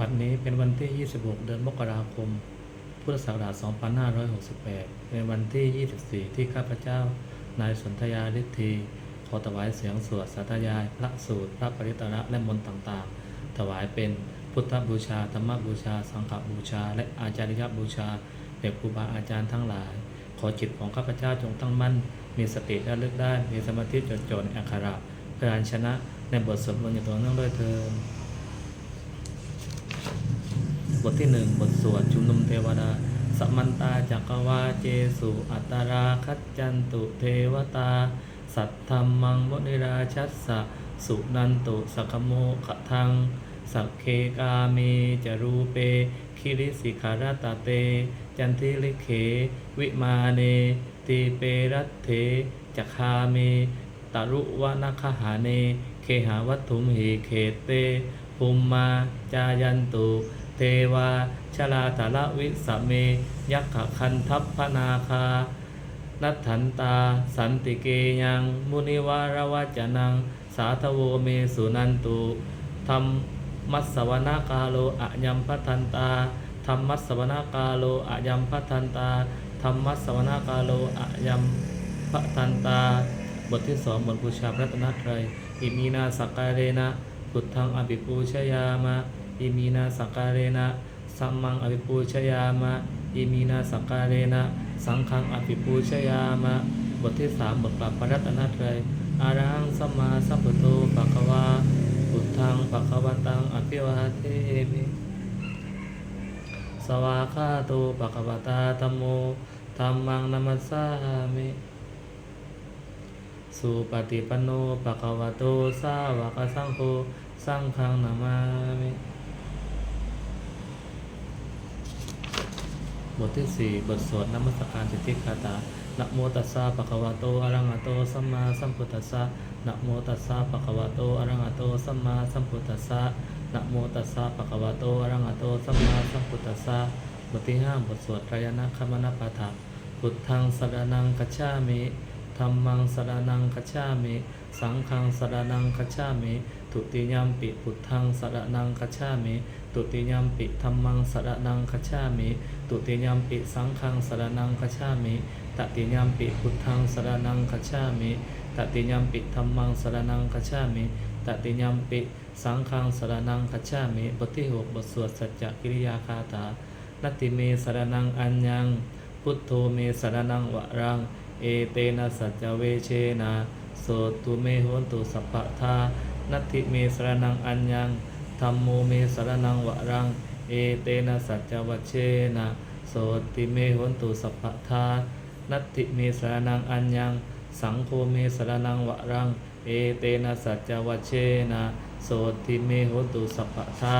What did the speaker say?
บัดนี้เป็นวันที่ 26 เดือนมกราคม พุทธศักราช 2568เป็นวันที่ 24 ที่ข้าพเจ้า นายสนธยาฤทธีขอถวายเสียงสวดสาธยาย พระสูตร พระปริตระและมนต์ต่างๆ ถวายเป็นพุทธบูชา ธรรมบูชา สังฆบูชา และอาจาริยบูชาแด่ครูบาอาจารย์ทั้งหลาย ขอจิตของข้าพเจ้าจงตั้งมั่น มีสติและลึกได้ มีสมาธิจดจ่อในอักขระเพื่อชนะในบทสวดมนต์อย่างต่อเนื่องด้วยเถิด บทที่หนึ่งบทสวดชุมนุมเทวดาสัมมันตาจักรวาเจสุอัตตาราคัจจันตุเทวตา สัทธรรมังมุนิราชัสสะสุนันตุสกโมขะทังสักเคกาเมจรูเป คิริสิขารตเต จันทิลิเข วิมาเน ตีเปรัตเถจักคาเมตรุวนาคหาเน เคหาวัตถุมหิเขตเต ภูมมาจายันตุ เทวาชลาตาละวิสเม ยักขคันทัพพนาคา นัทถันตา สันติเกยัง มุนิวารวจนัง สาธโวเมสุนันตุธรรมมัสสวนากาโลอะยัมพัทันตาธรรมมัสสวนากาโลอะยัมพัทันตาธรรมมัสสวนากาโลอะยัมพัทันตา บทที่สองบทบูชาพระรัตนตรัยอิมีนาสักการเรนะพุทธังอภิปูชยามะ อิมีนาสักการเรนะสัมมังอภิปูชยามะ อิมีนาสักการเรนะ สังฆังอภิปูชยามะ บทที่สามบทกลับพระรัตนตรัยอารังสัมมาสัมพุทโธภะคะวาพุทธังภะคะวันตังอภิวาเทมิสวาคาโตภะคะวตาธัมโมธัมมังนัมัสสามิสุปฏิปันโนภะคะวะโตสาวกสังโฆ สังฆังนามามิ บทที่สี่บทสวดนมัสการสิทธิคาตานะโมตัสสะภะคะวะโตอะระหะโตสัมมาสัมพุทธัสสะนะโมตัสสะภะคะวะโตอะระหะโตสัมมาสัมพุทธัสสะนะโมตัสสะภะคะวะโตอะระหะโตสัมมาสัมพุทธัสสะบทที่ห้าบทสวดไตรยนะคมนปาฐะพุทธังสรณังคัจฉามิธัมมังสรณังคัจฉามิ สังฆังสรณังคัจฉามิ ทุติยมปิพุทธังสรณังคัจฉามิ ตุติยมปิธัมมังสรณังคัจฉามิตุติยมปิสังฆังสรณังคัจฉามิตติยมปิพุทธังสรณังคัจฉามิตติยมปิธัมมังสรณังคัจฉามิตติยมปิสังฆังสรณังคัจฉามิบทที่หกบทสวดสัจจกิริยาคาถานติเมสรณังอัญญัง พุทโธเมสรณังวะรัง เอเตนะสัจจเวเชนะโสตุเมโหนตุสัพพะทานัตถิเมสรณังอัญญัง ธรรมโมเมสรนังวะรัง เอเตนะสัจจวัชเชนะโสติเมโหนตุสัพพทานัตติเมสรนังอัญญัง สังโฆเมสรนังวะรัง เอเตนะสัจจวัชเชนะโสติเมโหนตุสัพพทา